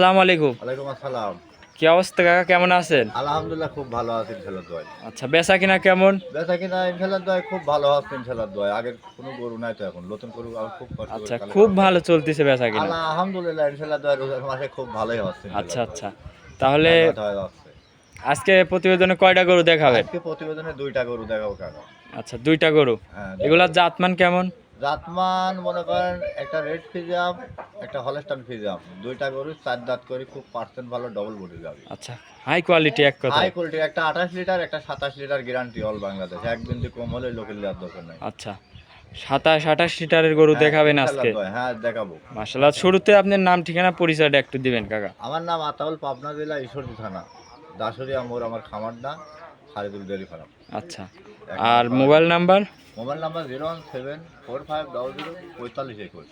আসসালামু আলাইকুম। ওয়ালাইকুম আসসালাম। কি অবস্থা কাকা? কেমন আছেন? আলহামদুলিল্লাহ খুব ভালো আছে ইনশাল্লাহ দোয়াই আচ্ছা বেচা কিনা কেমন? বেচা কিনা ইনশাল্লাহ দোয়াই খুব ভালো হচ্ছে ইনশাল্লাহ দোয়াই আগের কোনো গরু নাই তো এখন। নতুন গরু আমার খুব কষ্ট আচ্ছা খুব ভালো চলতেছে বেচা কিনা। আলহামদুলিল্লাহ ইনশাল্লাহ দোয়াই রোজার মাসে খুব ভালোই হচ্ছে আচ্ছা আচ্ছা। তাহলে আজকে প্রতিবেদনে কয়টা গরু দেখাবেন? আজকে প্রতিবেদনে দুইটা গরু দেখাবো কাকা। আচ্ছা দুইটা গরু। হ্যাঁ এগুলার জাতমান কেমন? জাতমান মনে করেন একটা রেড ফিজাম একটা হলস্টান ফিজাম দুইটা গরু চার দাঁত করে খুব পার্সেন্ট ভালো ডবল বডি যাবে। আচ্ছা হাই কোয়ালিটি এক কথা হাই কোয়ালিটি একটা আঠাশ লিটার একটা সাতাশ লিটার গ্যারান্টি অল বাংলাদেশ এক বিন্দু কম হলে লোকের লিয়ার দরকার নাই। আচ্ছা সাতাশ আঠাশ লিটারের গরু দেখাবেন হ্যাঁ, আজকে। হ্যাঁ দেখাবো। মাসাল্লাহ শুরুতে আপনার নাম ঠিকানা পরিচয়টা একটু দিবেন কাকা। আমার নাম আতাউল পাবনা জেলা ঈশ্বরদী থানা। দাসরিয়া মোড় আমার খামার না খালিদুল ডেরি ফার্ম। আচ্ছা আর mobile number? Mobile number zero one seven four five double zero পঁয়তাল্লিশ একুশ।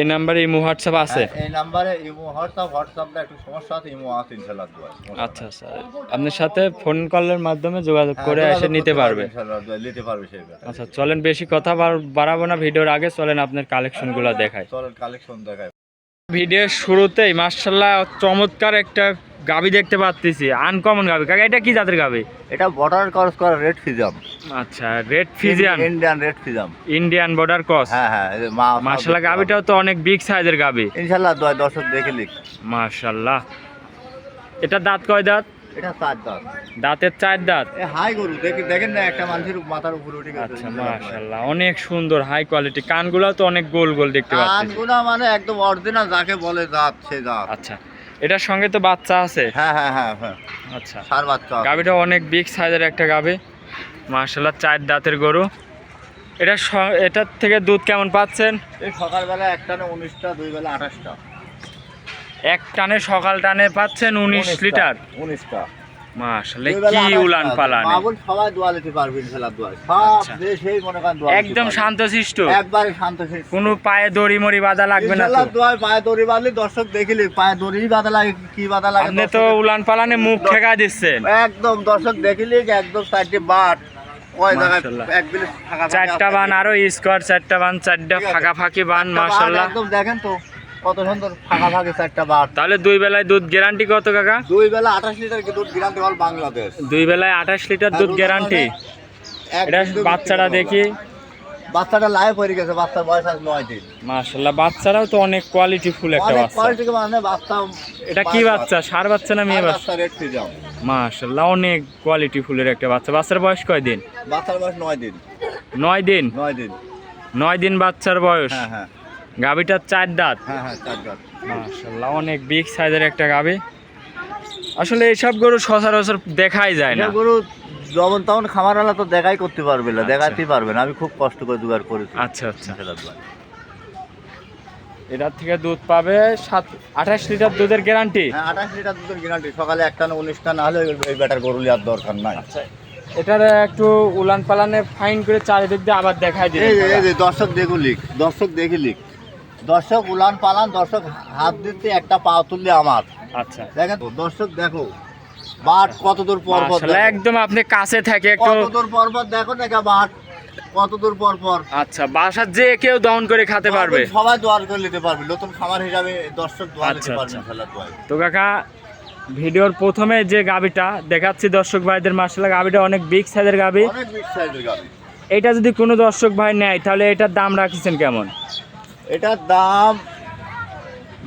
এই নাম্বারে ইমো হোয়াটসঅ্যাপ আছে? হ্যাঁ, এই নাম্বারে ইমো হোয়াটসঅ্যাপ হোয়াটসঅ্যাপটা একটু সমস্যা আছে ইমো আছে ইনশাল্লাহ দোয়া আচ্ছা আচ্ছা আপনার সাথে ফোন কলের মাধ্যমে যোগাযোগ করে এসে নিতে পারবে নিতে পারবে সেই আচ্ছা চলেন বেশি কথা বাড়াবো না ভিডিওর আগে চলেন আপনার কালেকশনগুলো দেখাই। চলেন কালেকশন দেখায় ভিডিওর শুরুতেই মার্শাল্লাহ চমৎকার একটা গাবি দেখতে পাচ্ছি আনকমন গাবি। কাকা এটা কি জাতের গাবি? এটা বর্ডার ক্রস করা রেড ফিজাম আচ্ছা red Friesian Indian red Friesian Indian border cross হ্যাঁ হ্যাঁ এই যে মা মার্শাল্লাহ গাবিটাও তো অনেক বিগ সাইজের গাবি। ইনশাল্লাহ দোয়া দর্শক দেখে লিখ মার্শাল্লাহ এটা দাঁত কয় দাঁত? এটা চার দাঁত। দাঁতের চার দাঁত? এ হাই গরু দেখি দেখেন না একটা মানুষের মাথার উপরে উঠে গেছে। আচ্ছা মার্শাল্লাহ অনেক সুন্দর হাই কোয়ালিটি কানগুলো তো অনেক গোল গোল দেখতে পাচ্ছি। কানগুনা মানে একদম অরিজিনাল যাকে বলে জাত সে জাত। আচ্ছা এটার সঙ্গে তো বাচ্চা আছে? হ্যাঁ হ্যাঁ হ্যাঁ হ্যাঁ। আচ্ছা। সার বাচ্চা। গাবিটা অনেক বিগ সাইজের একটা গাবি মার্শাল্লাহ চার দাঁতের গরু। এটা এটার থেকে দুধ কেমন পাচ্ছেন? সকালবেলা এক টানে উনিশটা দুই বেলা আঠাশটা। এক টানে সকাল টানে পাচ্ছেন উনিশ লিটার? উনিশটা। কি উলান পালান মাগুল সবাই দোয়া লিতে পারবে ইনশাল্লাহ দোয়া সব আচ্ছা। দেশেই মনে করেন দোয়া একদম শান্তশিষ্ট। একবারে শান্ত কোনো পায়ে দড়ি মড়ি বাঁধা লাগবে না তো। ইনশাল্লাহ পায়ে দড়ি বাঁধলে দর্শক দেখিলে পায়ে দড়ি বাঁধা লাগে কি বাঁধা লাগে আপনি তো উলান পালানে মুখ ঠেকা দিচ্ছেন। একদম দর্শক দেখিলে একদম চারটে বাট চারটা বান আরও স্কোয়ার চারটা বান চারটা ফাঁকা ফাঁকি বান মার্শাল্লাহ একদম দেখেন তো। কত সুন্দর ফাঁকা চারটা বাট তাহলে দুই বেলায় দুধ গ্যারান্টি কত কাকা? দুই বেলা আঠাশ লিটার দুধ গ্রান্টি হল বাংলাদেশ? দুই বেলায় আঠাশ লিটার দুধ গ্যারান্টি এক এটা বাচ্চাটা দেখি। বাচ্চাটা লাইভ হয়ে গেছে বাচ্চার বয়স আজ নয় দিন। বাচ্চারাও তো অনেক কোয়ালিটি ফুল একটা বাচ্চা। কোয়ালিটি মানে বাচ্চা এটা কি বাচ্চা? সার বাচ্চা না মেয়ে বাচ্চা? রেড ফিজাম অনেক কোয়ালিটি ফুলের একটা বাচ্চা। বাচ্চার বয়স কয় দিন? বাচ্চার বয়স নয় দিন। নয় দিন? নয় দিন। নয় দিন বাচ্চার বয়স? হ্যাঁ হ্যাঁ। গাবিটার চার দাঁত। হ্যাঁ হ্যাঁ চার দাঁত। অনেক বিগ সাইজের একটা গাবি আসলে এইসব গরু সচরাচর দেখাই যায় না। গরু যেমন তেমন খামারওয়ালা তো দেখাই করতে পারবে না আচ্ছা। দেখাতেই পারবে না। আমি খুব কষ্ট করে জোগাড় করেছি। আচ্ছা আচ্ছা। এটার থেকে দুধ পাবে সাত আঠাশ লিটার দুধের গ্যারান্টি হ্যাঁ আঠাশ লিটার দুধের গ্যারান্টি সকালে একটা না উনিশটা না হলে এই ব্যাটার গরু লিয়ার দরকার নাই। আচ্ছা। এটার একটু উলান পালানে ফাইন করে চারিদিক দিয়ে আবার দেখাই দিই দর্শক দেখু লিখ দর্শক দেখি লিখ। দর্শক উলান পালান দর্শক হাত দিতে একটা পা তুললে আমার। আচ্ছা। দেখেন তো, দর্শক দেখো বাট কত দূর পর পর একদম আপনি কাছে থেকে একটু কত পর পর দেখো না বাট কত দূর পর পর আচ্ছা বাসার যে কেউ দহন করে খেতে পারবে। সবাই দোয়ার করে নিতে পারবে নতুন খামার হিসাবে দর্শক দোয়া আচ্ছা, নিতে পারবে আচ্ছা। তো কাকা ভিডিওর প্রথমে যে গাবিটা দেখাচ্ছি দর্শক ভাইদের মাসাল্লাহ গাবিটা অনেক বিগ সাইজের গাবি। অনেক বিগ সাইজের গাড়ি এটা যদি কোনো দর্শক ভাই নেয় তাহলে এটার দাম রাখছেন কেমন? এটার দাম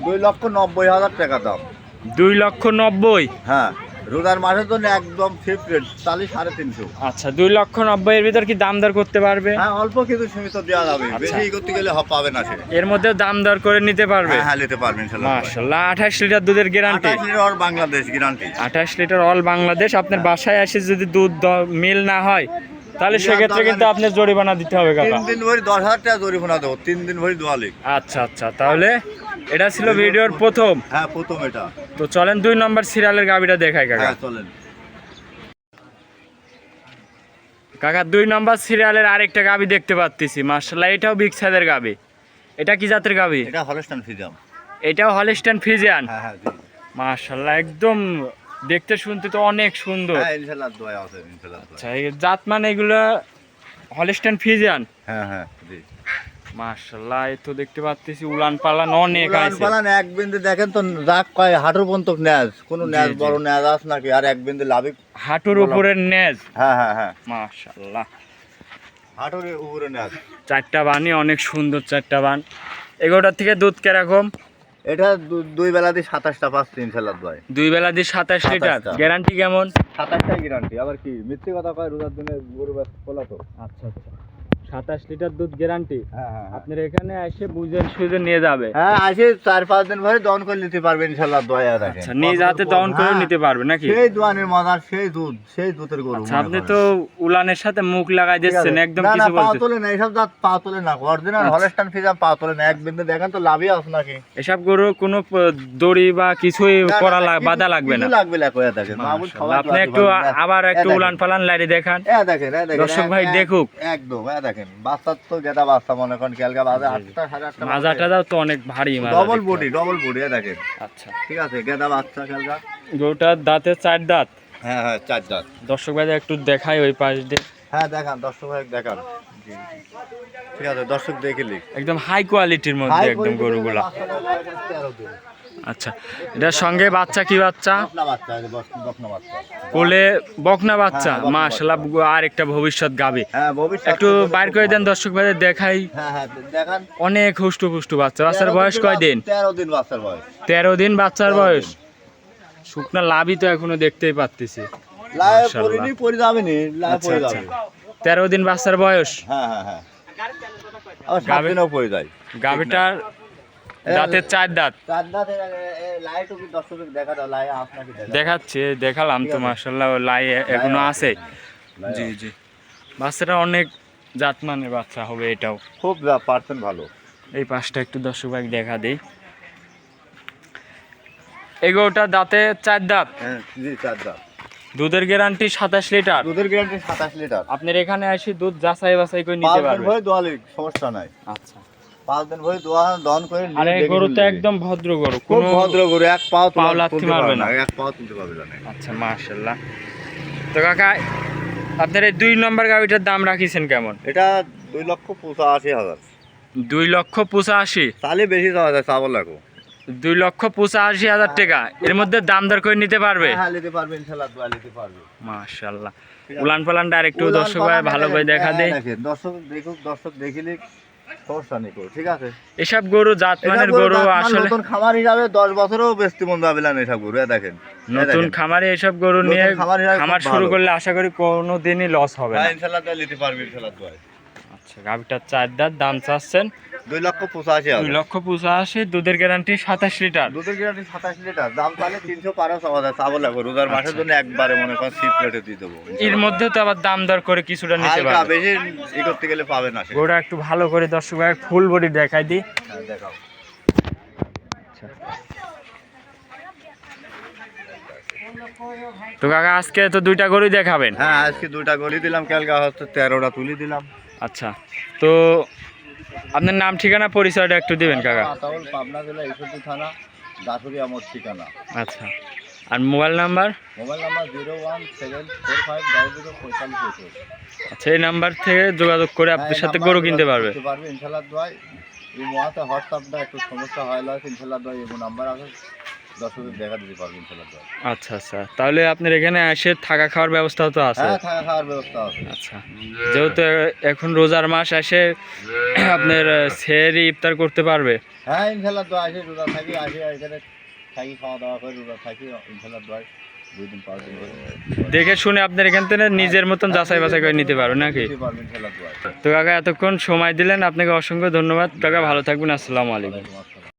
দুই লক্ষ নব্বই হাজার টাকা দাম। দুই লক্ষ নব্বই? হ্যাঁ রোজার মাসের জন্য একদম ফিফ রেট চালি সাড়ে তিনশো। আচ্ছা দুই লক্ষ নব্বই এর ভিতর কি দাম দর করতে পারবে? হ্যাঁ অল্প কিছু সীমিত দেওয়া যাবে। আচ্ছা। বেশি করতে গেলে পাবে না সে। এর মধ্যে দাম দর করে নিতে পারবে? হ্যাঁ হ্যাঁ নিতে পারবে মাশাল্লাহ আঠাশ লিটার দুধের গ্যারান্টি আঠাশ লিটার বাংলাদেশ গ্যারান্টি আঠাশ লিটার অল বাংলাদেশ আপনার বাসায় এসে যদি দুধ মিল না হয় তাহলে সেক্ষেত্রে কিন্তু আপনার জরিমানা দিতে হবে তিন কাকা দিন ভরি দশ হাজার টাকা জরিমানা দেবো তিন দিন ভরি দোয়ালি। আচ্ছা আচ্ছা তাহলে এটা ছিল ভিডিওর প্রথম। হ্যাঁ প্রথম এটা। তো চলেন দুই নম্বর সিরিয়ালের গাবিটা দেখাই কাকা। হ্যাঁ চলেন। কাকা দুই নম্বর সিরিয়ালের আরেকটা গাবি দেখতে পাচ্ছি মার্শাল্লাহ এটাও বিগ সাইজের গাবি। এটা কি জাতের গাবি? এটা হলস্টান ফিজাম এটাও হলিস্টান ফিজিয়ান হ্যাঁ হ্যাঁ মার্শাল্লাহ একদম দেখতে শুনতে তো অনেক সুন্দর। হ্যাঁ। আচ্ছা জাত মানে এগুলো হলিস্টান ফিজিয়ান হ্যাঁ হ্যাঁ জি। এই তো দেখতে পাচ্ছি উলান পালান অনেক উলান পালান এক বিন্দু দেখেন তো রাগ কয় হাঁটুর পর্যন্ত ন্যাজ। কোনো ন্যাজ বড় ন্যাজ আস নাকি? আর এক বিন্দু লাভি হাঁটুর উপরের নেজ হ্যাঁ হ্যাঁ হ্যাঁ। মাশাল্লাহ। হাঁটুর উপরে ন্যাজ। চারটা বানই অনেক সুন্দর চারটা বান। এগারোটার থেকে দুধ কীরকম? এটা দু- দুই বেলা দিয়ে সাতাশটা পাচ্ছি ইনশাল্লাহ ভাই দুই বেলা দিয়ে সাতাশ লিটার। গ্যারান্টি কেমন? সাতাশটা গ্যারান্টি আবার কি মিথ্যে কথা কয় রোজার দিনে গরু পোলা খোলা তো? আচ্ছা আচ্ছা। সাতাশ লিটার দুধ গ্যারান্টি হ্যাঁ হ্যাঁ হ্যাঁ। আপনার এখানে এসে বুঝে সুঝে নিয়ে যাবে। হ্যাঁ আসে চার পাঁচ দিন ভরে দহন করে নিতে পারবে ইনশাল্লাহ দয়া দেখেন। আচ্ছা নিজ হাতে দহন করে নিতে পারবে নাকি? সেই দোয়ানের মজার সেই দুধ সেই দুধের গরু আচ্ছা আপনি তো উলানের সাথে মুখ লাগাই দিচ্ছেন একদম না, না, পা তোলে না এইসব জাত পা তোলে না অরিজিনাল আচ্ছা। হলস্টান ফিজাম পা তোলে না এক বিন্দু দেখেন তো লাভই আছে নাকি। এসব গরু কোনো দড়ি বা কিছুই করা বাধা লাগবে না। লাগবে না কয়া দেখেন আপনি একটু আবার একটু উলান ফালান লাইরে দেখান। এ দেখেন এ দেখেন দর্শক ভাই দেখুক। একদম এ দেখেন বাচ্চা তো গেদা বাচ্চা মনে করেন ক্যালকা বাজে আটটা সাড়ে আটটা তো অনেক ভারী ডবল বডি ডবল বডি দেখেন। আচ্ছা। ঠিক আছে গেদা বাচ্চা ক্যালকা গরুটার দাঁতে চার দাঁত? হ্যাঁ হ্যাঁ চার দাঁত। দর্শক ভাই একটু দেখাই ওই পাশ দিয়ে। হ্যাঁ দেখান দর্শক ভাই দেখান। ঠিক আছে দর্শক দেখিলি একদম হাই কোয়ালিটির মধ্যে একদম গরুগুলা। আচ্ছা এটার সঙ্গে বাচ্চা কি বাচ্চা? কোলে বকনা বাচ্চা হ্যাঁ, আর একটা ভবিষ্যৎ গাবে। হ্যাঁ একটু বাইর করে দেন দর্শক ভাই দেখাই। হ্যাঁ অনেক হুষ্টু পুষ্টু বাচ্চা বাচ্চার বয়স কয় দিন? তেরো দিন বাচ্চার বয়স। তেরো দিন বাচ্চার বয়স? দিন। শুকনা লাভই তো এখনও দেখতেই পাচ্তেছি লায়ে মাশাআল্লাহ। পরিনি পরি যাবে নি লায়ে আচ্ছা। আচ্ছা তেরো দিন বাচ্চার বয়স? আবার সাত গাবে- দিনেও পরি যায়। গাভিটার দাঁতের চার দাঁত। দেখাচ্ছে দেখালাম তো মার্শাল্লাহ লাই এখনও আছে। জি জি। বাচ্চাটা অনেক জাতমানের বাচ্চা হবে এটাও। খুব পার্সেন্ট ভালো। এই পাঁচটা একটু দর্শক ভাই দেখা দেই। এগোটা দাঁতে চার দাঁত। হ্যাঁ জি চার দাঁত। দুধের গ্যারান্টি সাতাশ লিটার। দুধের গ্যারান্টি সাতাশ লিটার। আপনার এখানে আসি দুধ যাচাই বাছাই করে নিতে দিন পারবে। ভরে দোয়ালি সমস্যা নাই। আচ্ছা। পাঁচ দিন ভরে দহন করে নিয়ে আর এই দেখে গরু তো একদম ভদ্র গরু খুব ভদ্র গরু এক পাও পাও লাথি মারবে না। এক পাও তুলতে পারবে না। আচ্ছা মার্শাল্লাহ তো কাকা আপনার এই দুই নম্বর গাড়িটার দাম রাখিছেন কেমন? এটা দুই লক্ষ পঁচাশি হাজার। দুই লক্ষ পঁচাশি? তাহলে বেশি চাওয়া যায় চাবল লাগো দুই লক্ষ পঁচাশি হাজার টাকা এর মধ্যে দাম দর করে নিতে পারবে? হ্যাঁ নিতে পারবে ইনশাল্লাহ দোয়া নিতে পারবে। মাশাল্লাহ উলান দর্শক ভাই ভালো করে দেখা হ্যাঁ, দেয় দর্শক দেখুক দর্শক দেখিলে সমস্যা নেই ঠিক আছে? এসব গরু এসব গরু আসলে নতুন খামার হিসাবে দশ বছরও বেশি মন এসব গরু দেখেন নতুন খামারে এসব গরু নিয়ে খামার শুরু করলে আশা করি কোনো দিনই লস হবে না। ইনশাআল্লাহ ইনশাল্লাহ নিতে পারবে ইনশাআল্লাহ আচ্ছা গাভিটার চার দাঁত দাম চাচ্ছেন দুই লক্ষ পঁচাশি দুই লক্ষ পঁচাশি দুধের গ্যারান্টি সাতাশ লিটার। দুধের গ্যারান্টি সাতাশ লিটার। দাম তাহলে তিনশো পারো চাওয়া যায় চাবো লাগবে। রোজার মাসের আচ্ছা। জন্য একবারে মনে করেন সিপ প্লেটে দিয়ে দেবো। এর মধ্যে তো আবার দাম দর করে কিছুটা নিতে হালকা পারবে। বেশি ই করতে গেলে পাবে না সে। গরুটা একটু ভালো করে দর্শক ভাই ফুল বডি দেখাই দিই। হ্যাঁ, দেখাও। তো কাকা আজকে তো দুইটা গরুই দেখাবেন? হ্যাঁ আজকে দুটা গলি দিলাম কালকে হচ্ছে তেরোটা তুলি দিলাম। আচ্ছা তো আপনার নাম ঠিকানা পরিচয়টা একটু দিবেন কাকা। আতাউল পাবনা জেলা ঈশ্বরদী থানা দাসুরি আমার ঠিকানা। আচ্ছা আর mobile number? Mobile number zero one seven four five double zero পঁয়তাল্লিশ আচ্ছা এই নাম্বার থেকে যোগাযোগ করে হ্যাঁ, আপনার সাথে গরু কিনতে পারবে। পারবে ইনশাল্লাহ দোয়াই এই মহাতে হোয়াটসঅ্যাপটা একটু সমস্যা হয় ইনশাল্লাহ দোয়াই এমন নাম্বার আছে। দর্শকদের দেখা দিতে পারবে আচ্ছা আচ্ছা। তাহলে আপনার এখানে এসে থাকা খাওয়ার ব্যবস্থাও তো আছে? হ্যাঁ থাকা খাওয়ার ব্যবস্থা আছে। আচ্ছা। যেহেতু এখন রোজার মাস এসে আপনার ইফতার করতে পারবে? হ্যাঁ ইনশাল্লাহ দোয়া আসে রোজা থাকি আসে এখানে থাকি খাওয়া দাওয়া করে রোজা থাকি ইনশাল্লাহ দোয়াই দুই দিন পাঁচ দিন করে। দেখে শুনে আপনার এখান থেকে নিজের মতন যাচাই বাছাই করে নিতে পারবে নাকি তো কাকা এতক্ষণ সময় দিলেন আপনাকে অসংখ্য ধন্যবাদ। কাকা ভালো থাকবেন আসসালামু আলাইকুম।